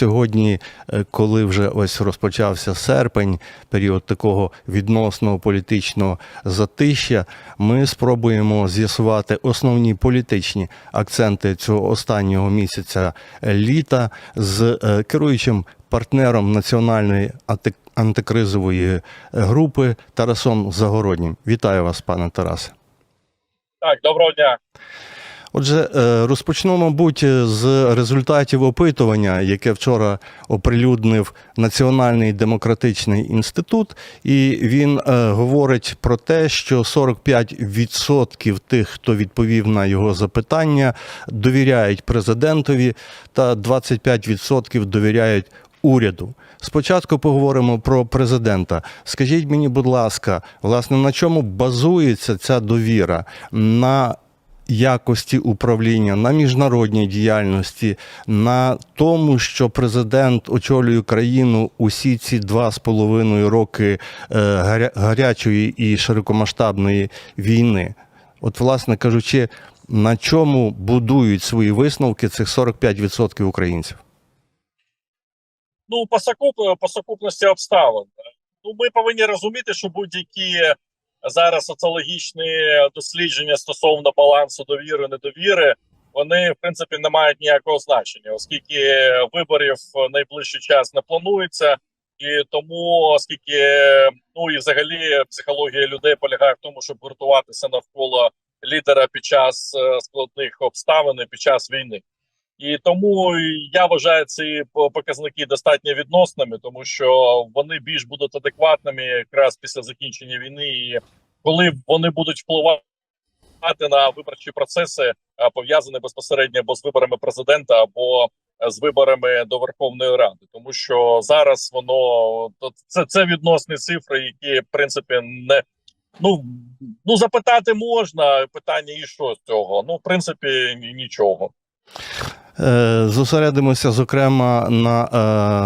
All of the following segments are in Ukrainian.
сьогодні, е, коли вже ось розпочався серпень, період такого відносного політичного затища, ми спробуємо з'ясувати основні політичні акценти цього останнього місяця е, літа з е, керуючим партнером національної анти- антикризової групи Тарасом Загороднім. Вітаю вас, пане Тарасе. Так, доброго дня. Отже, е, розпочну, мабуть, з результатів опитування, яке вчора оприлюднив Національний демократичний інститут, і він е, говорить про те, що 45% тих, хто відповів на його запитання, довіряють президентові, та 25% довіряють уряду. Спочатку поговоримо про президента. Скажіть мені, будь ласка, власне, на чому базується ця довіра? На якості управління, на міжнародній діяльності, на тому, що президент очолює країну усі ці два з половиною роки е, гарячої і широкомасштабної війни. От, власне кажучи, на чому будують свої висновки цих 45% українців? Ну, по, сукупності обставин. Ну, ми повинні розуміти, що будь-які зараз соціологічні дослідження стосовно балансу довіри недовіри, вони в принципі не мають ніякого значення, оскільки виборів в найближчий час не планується, і тому, оскільки ну і взагалі психологія людей полягає в тому, щоб гуртуватися навколо лідера під час е, складних обставин і під час війни. І тому я вважаю ці по- показники достатньо відносними, тому що вони більш будуть адекватними якраз після закінчення війни, і коли вони будуть впливати на виборчі процеси, пов'язані безпосередньо або з виборами президента, або з виборами до Верховної Ради, тому що зараз воно це, це відносні цифри, які в принципі не ну ну запитати можна питання, і що з цього? Ну в принципі нічого. Е, Зосередимося, зокрема, на,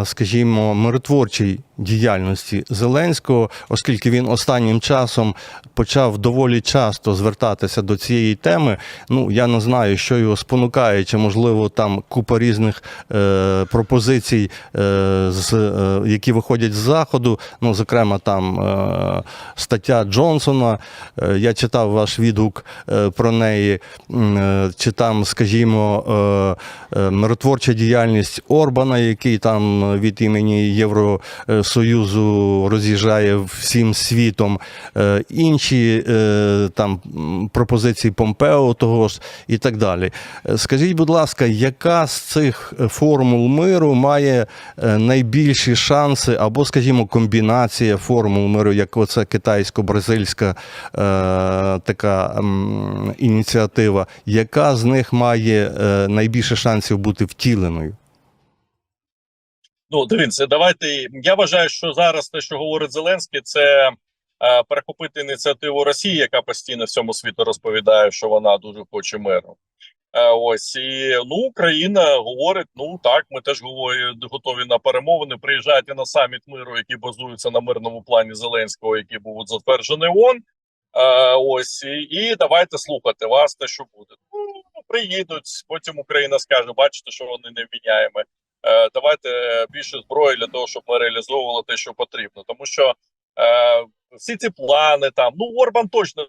е, скажімо, миротворчій діяльності Зеленського, оскільки він останнім часом почав доволі часто звертатися до цієї теми. Ну, я не знаю, що його спонукає, чи можливо там купа різних е, пропозицій, е, з, е, які виходять з заходу. Ну, зокрема, там е, стаття Джонсона. Е, я читав ваш відгук е, про неї, е, чи там, скажімо, е, е, миротворча діяльність Орбана, який там від імені Євросоюзу роз'їжджає всім світом, е, інші е, там пропозиції Помпео того ж і так далі. Е, Скажіть, будь ласка, яка з цих формул миру має найбільші шанси, або, скажімо, комбінація формул миру, як оце китайсько-бразильська така ініціатива, яка з них має найбільше шансів бути втіленою? Ну, дивіться, давайте. Я вважаю, що зараз те, що говорить Зеленський, це е, перехопити ініціативу Росії, яка постійно всьому світу розповідає, що вона дуже хоче миру. Е, ось і ну Україна говорить: ну так, ми теж готові на перемовини. Приїжджайте на саміт миру, який базується на мирному плані Зеленського, який був затверджений ООН. Е, ось і, і давайте слухати вас, те, що буде. Ну приїдуть. Потім Україна скаже: бачите, що вони не вміняємо. Е, давайте більше зброї для того, щоб ми реалізовували те, що потрібно. Тому що е, всі ці плани там, ну Орбан точно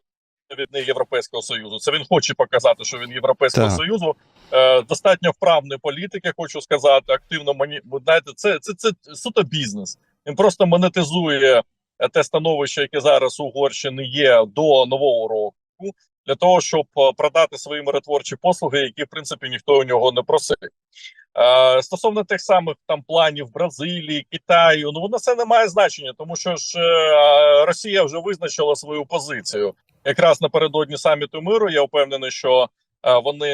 від не Європейського Союзу. Це він хоче показати, що він Європейського Так. Союзу. Е, достатньо вправний політик, я хочу сказати, активно мані... знаєте, це, це, це суто бізнес. Він просто монетизує е, те становище, яке зараз у Угорщини є до нового року, для того, щоб е, продати свої миротворчі послуги, які в принципі ніхто у нього не просив. Е, Стосовно тих самих там планів Бразилії, Китаю, ну воно це не має значення, тому що ж е, Росія вже визначила свою позицію. Якраз напередодні саміту миру. Я впевнений, що вони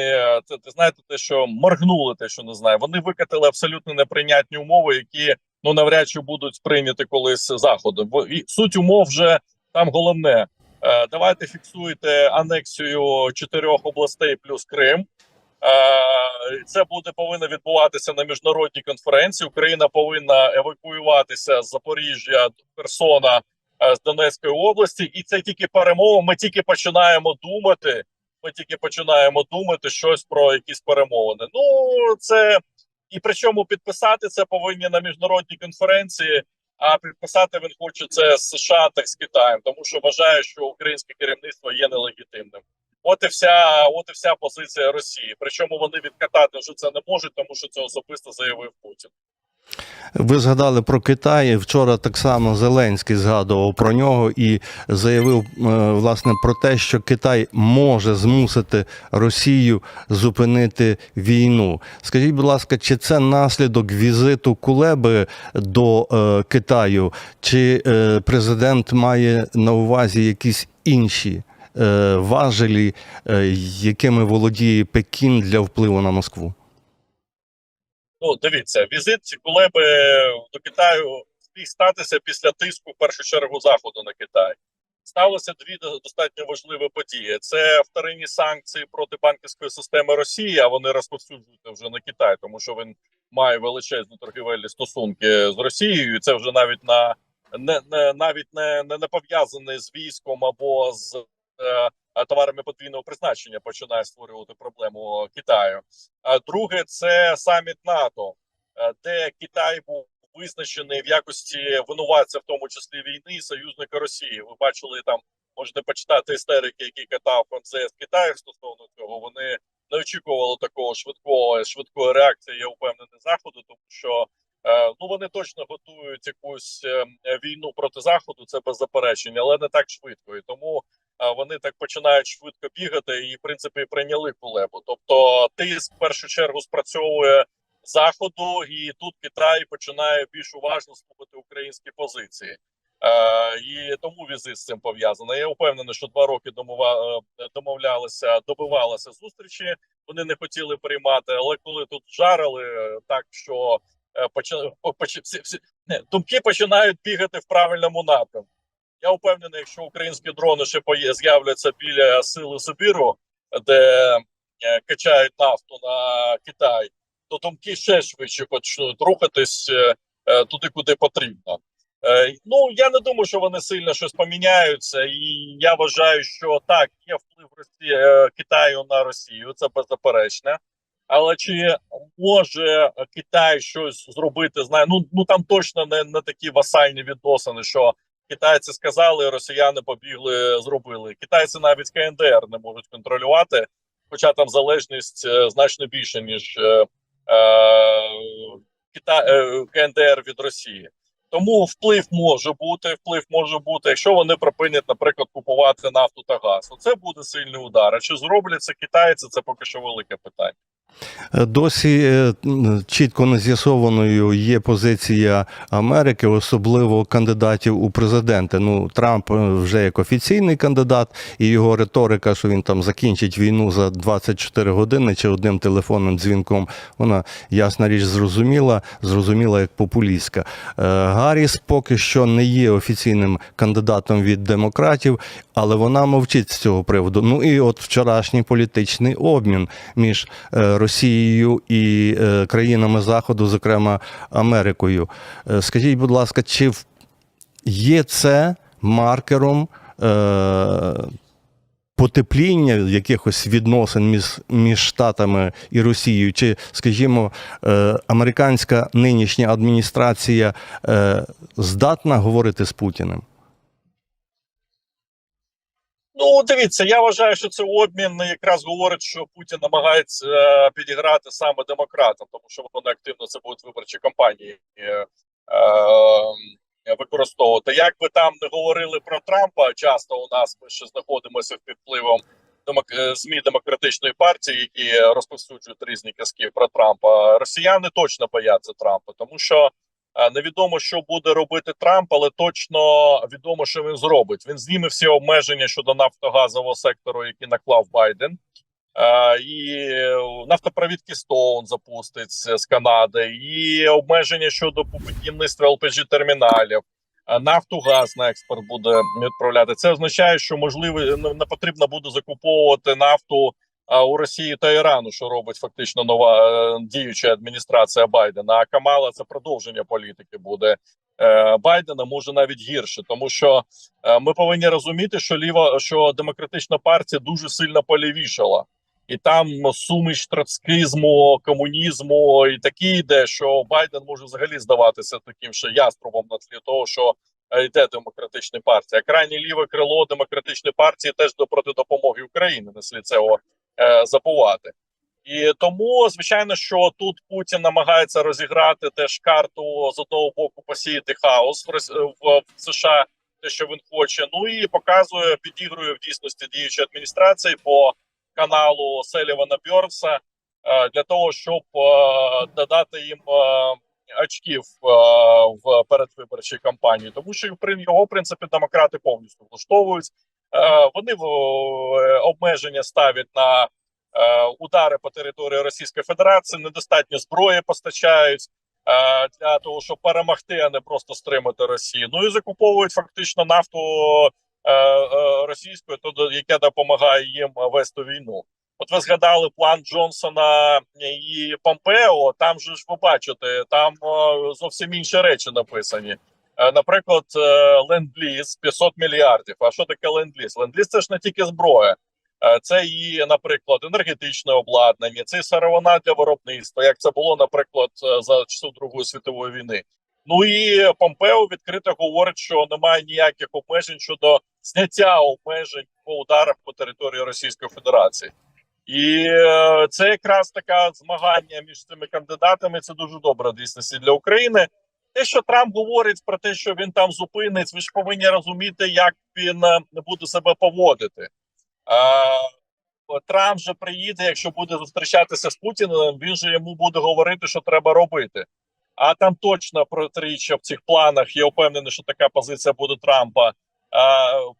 це ти знаєте, те, що моргнули, те, що не знаю. Вони викатили абсолютно неприйнятні умови, які ну навряд чи будуть сприйняті колись заходом. І суть умов вже там головне. Е, Давайте фіксуйте анексію чотирьох областей плюс Крим. Е, Це буде повинно відбуватися на міжнародній конференції. Україна повинна евакуюватися з Запоріжжя до Херсона е, з Донецької області, і це тільки перемови. Ми тільки починаємо думати. Ми тільки починаємо думати щось про якісь перемовини. Ну це і причому підписати це повинні на міжнародній конференції. А підписати він хоче це з США так з Китаєм, тому що вважає, що українське керівництво є нелегітимним. От і вся, от і вся позиція Росії. Причому вони відкатати вже це не можуть, тому що це особисто заявив Путін. Ви згадали про Китай. Вчора так само Зеленський згадував про нього і заявив е, власне про те, що Китай може змусити Росію зупинити війну. Скажіть, будь ласка, чи це наслідок візиту Кулеби до е, Китаю, чи е, президент має на увазі якісь інші е, важелі, е, якими володіє Пекін для впливу на Москву? Ну, дивіться, візит Кулеби до Китаю міг статися після тиску в першу чергу заходу на Китай. Сталося дві до- достатньо важливі події: це вторинні санкції проти банківської системи Росії. А вони розповсюджуються вже на Китай, тому що він має величезні торгівельні стосунки з Росією. І це вже навіть на не, не навіть не, не, не пов'язане з військом або з е, е, товарами подвійного призначення починає створювати проблему Китаю. Друге, це саміт НАТО, е, де Китай був визначений в якості винуватця, в тому числі війни, союзника Росії. Ви бачили там, можете почитати істерики, які катав МЗС Китаю стосовно цього. Вони не очікували такого швидкого швидкої реакції. Я впевнений заходу, тому що е, ну вони точно готують якусь е, війну проти заходу. Це без заперечення, але не так швидко. І тому вони так починають швидко бігати і в принципі прийняли кулебу. Тобто тиск в першу чергу спрацьовує заходу, і тут Китай починає більш уважно слухати українські позиції. І тому візит з цим пов'язаний. Я впевнений, що два роки домова, е, домовлялися, добивалися зустрічі. Вони не хотіли приймати, але коли тут жарили е, так, що е, поч, всі, думки починають бігати в правильному напрямку. Я впевнений, якщо українські дрони ще з'являться біля сили Сибіру, де е, качають нафту на Китай, то думки ще швидше почнуть рухатись е, е, туди, куди потрібно. Ну я не думаю, що вони сильно щось поміняються, і я вважаю, що так є вплив Росії Китаю на Росію. Це беззаперечне. Але чи може Китай щось зробити? Знає, ну ну там точно не, не такі васальні відносини, що китайці сказали, росіяни побігли, зробили. Китайці навіть КНДР не можуть контролювати, хоча там залежність е, значно більше ніж е, е, Кита... е, КНДР від Росії. Тому вплив може бути, вплив може бути, якщо вони припинять, наприклад, купувати нафту та газ. Оце буде сильний удар. А чи зроблять це китайці? Це поки що велике питання. Досі е, чітко не з'ясованою є позиція Америки, особливо кандидатів у президенти. Ну, Трамп е, вже як офіційний кандидат, і його риторика, що він там закінчить війну за 24 години чи одним телефонним дзвінком, вона ясна річ зрозуміла, зрозуміла як популістська. Е, Гарріс поки що не є офіційним кандидатом від демократів, але вона мовчить з цього приводу. Ну і от вчорашній політичний обмін між е, Росією і е, країнами Заходу, зокрема Америкою. Е, Скажіть, будь ласка, чи є це маркером е, потепління якихось відносин між, між Штатами і Росією? Чи, скажімо, американська нинішня адміністрація здатна говорити з Путіним? Ну, дивіться, я вважаю, що це обмін якраз говорить, що Путін намагається е, підіграти саме демократам, тому що вони активно це будуть виборчі кампанії е, е, використовувати. Як би там не говорили про Трампа, часто у нас ми ще знаходимося під впливом е, змі демократичної партії, які розповсюджують різні казки про Трампа. Росіяни точно бояться Трампа, тому що невідомо, що буде робити Трамп, але точно відомо, що він зробить. Він зніме всі обмеження щодо нафтогазового сектору, які наклав Байден. Е, І нафтопровід Keystone запустить з Канади, і обмеження щодо будівництва LPG терміналів. Е, Нафту газ на експорт буде відправляти. Це означає, що можливо не потрібно буде закуповувати нафту е, у Росії та Ірану, що робить фактично нова е, діюча адміністрація Байдена. А Камала це продовження політики буде е, Байдена. Може навіть гірше, тому що е, ми повинні розуміти, що ліва що демократична партія дуже сильно полівішала. і там суміш троцкизму, комунізму і такі йде, що Байден може взагалі здаватися таким ще яструбом на тлі того, що йде демократична партія. Крайнє ліве крило демократичної партії теж до проти допомоги Україні, не слід цього забувати. І тому, звичайно, що тут Путін намагається розіграти теж карту з одного боку посіяти хаос в, США, те, що він хоче. Ну і показує, підігрує в дійсності діючої адміністрації по каналу Селівана Бьорнса е, для того, щоб е, додати їм е, очків е, в передвиборчій кампанії, тому що його в принципі демократи повністю влаштовують. Е, Вони е, обмеження ставлять на е, удари по території Російської Федерації, недостатньо зброї постачають для того, щоб перемогти, а не просто стримати Росію. Ну і закуповують фактично нафту російською, яка допомагає їм вести війну. От ви згадали план Джонсона і Помпео. Там же ж ви бачите, там зовсім інші речі написані. Е, Наприклад, е, ленд-ліз 500 мільярдів. А що таке ленд-ліз? Ленд-ліз це ж не тільки зброя. Е, Це і, наприклад, енергетичне обладнання, це і сировина для виробництва, як це було, наприклад, за часу Другої світової війни. Ну і Помпео відкрито говорить, що немає ніяких обмежень щодо зняття обмежень по ударах по території Російської Федерації. І це якраз таке змагання між цими кандидатами. Це дуже добре в дійсності для України. Те, що Трамп говорить про те, що він там зупинить, ви ж повинні розуміти, як він е, буде себе поводити. Трамп же приїде, якщо буде зустрічатися з Путіним, він же йому буде говорити, що треба робити. А там точно протиріччя в цих планах. Я впевнений, що така позиція буде Трампа.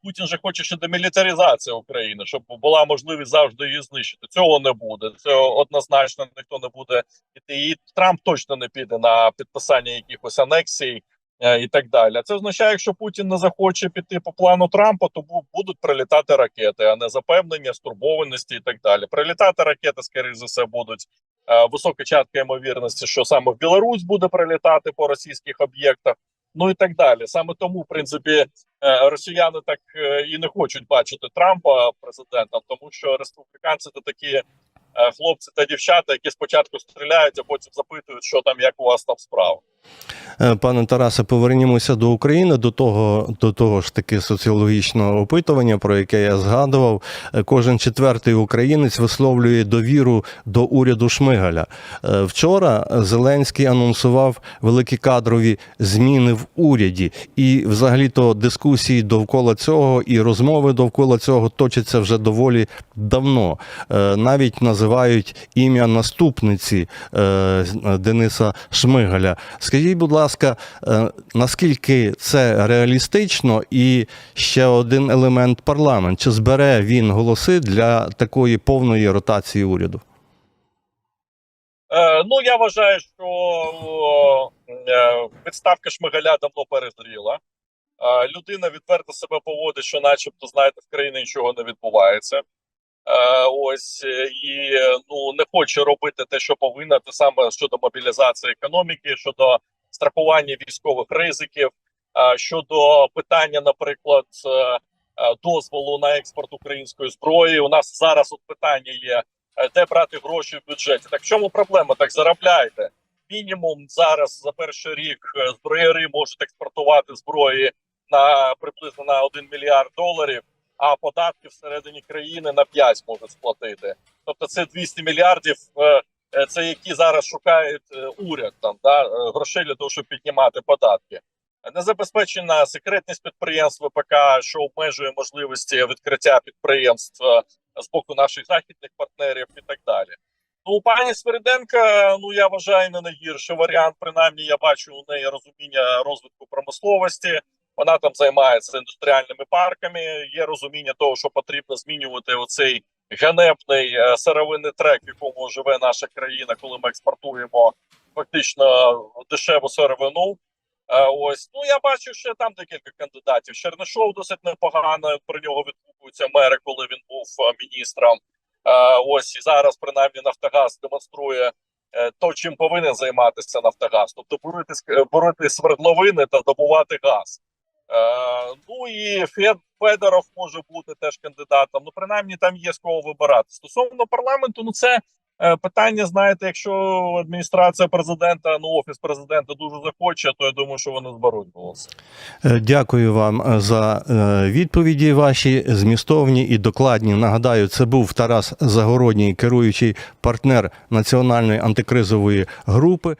Путін же хоче ще демілітаризація України, щоб була можливість завжди її знищити. Цього не буде. Це однозначно ніхто не буде іти. І Трамп точно не піде на підписання якихось анексій е, і так далі. Це означає, якщо Путін не захоче піти по плану Трампа, то будуть прилітати ракети, а не запевнення, стурбованості і так далі. Прилітати ракети, скоріш за все, будуть е, висока частка ймовірності, що саме в Білорусь буде прилітати по російських об'єктах. Ну і так далі. Саме тому, в принципі, е, росіяни так е, і не хочуть бачити Трампа президентом, тому що республіканці це такі хлопці та дівчата, які спочатку стріляють, а потім запитують, що там, як у вас там справа. Е, Пане Тарасе, повернімося до України, до того, до того ж таки соціологічного опитування, про яке я згадував. Е, Кожен четвертий українець висловлює довіру до уряду Шмигаля. Е, Вчора Зеленський анонсував великі кадрові зміни в уряді, і взагалі-то дискусії довкола цього і розмови довкола цього точаться вже доволі давно. Е, Навіть називають ім'я наступниці е, Дениса Шмигаля. Скажіть, будь ласка, е, наскільки це реалістично, і ще один елемент парламент. Чи збере він голоси для такої повної ротації уряду? Е, ну я вважаю, що відставка Шмигаля давно перезріла. Людина відверто себе поводить, що, начебто, знаєте, в країні нічого не відбувається. Е, ось е, і е, ну не хоче робити те, що повинна, те саме щодо мобілізації економіки, щодо страхування військових ризиків, щодо питання, наприклад, дозволу на експорт української зброї. У нас зараз от питання є де брати гроші в бюджеті. Так в чому проблема? Так заробляйте. Мінімум зараз за перший рік зброяри можуть експортувати зброї на приблизно на 1 мільярд доларів, а податки всередині країни на 5 можуть сплатити. Тобто це 200 мільярдів. е, е, Це які зараз шукають е, уряд там да грошей для того, щоб піднімати податки. Незабезпечена секретність підприємств ВПК, що обмежує можливості відкриття підприємств з боку наших західних партнерів і так далі. Ну, у пані Свириденка, ну я вважаю не найгірший варіант. Принаймні, я бачу у неї розуміння розвитку промисловості. Вона там займається індустріальними парками. Є розуміння того, що потрібно змінювати оцей ганебний е, сировинний трек, в якому живе наша країна, коли ми експортуємо фактично дешеву сировину. Е, Ось ну я бачу, що там декілька кандидатів. Чернишов досить непогано про нього відгукуються мери, коли він був е, міністром. Ось і зараз принаймні Нафтогаз демонструє то, чим повинен займатися Нафтогаз, тобто борити з- борити свердловини та добувати газ. Ну і Фед, Федоров може бути теж кандидатом. Ну, принаймні, там є з кого вибирати. Стосовно парламенту, ну це е, питання. Знаєте, якщо адміністрація президента, ну офіс президента дуже захоче, то я думаю, що вони зберуть голос. Е, Дякую вам е, за е, відповіді ваші змістовні і докладні. Нагадаю, це був Тарас Загородній, керуючий партнер Національної антикризової групи.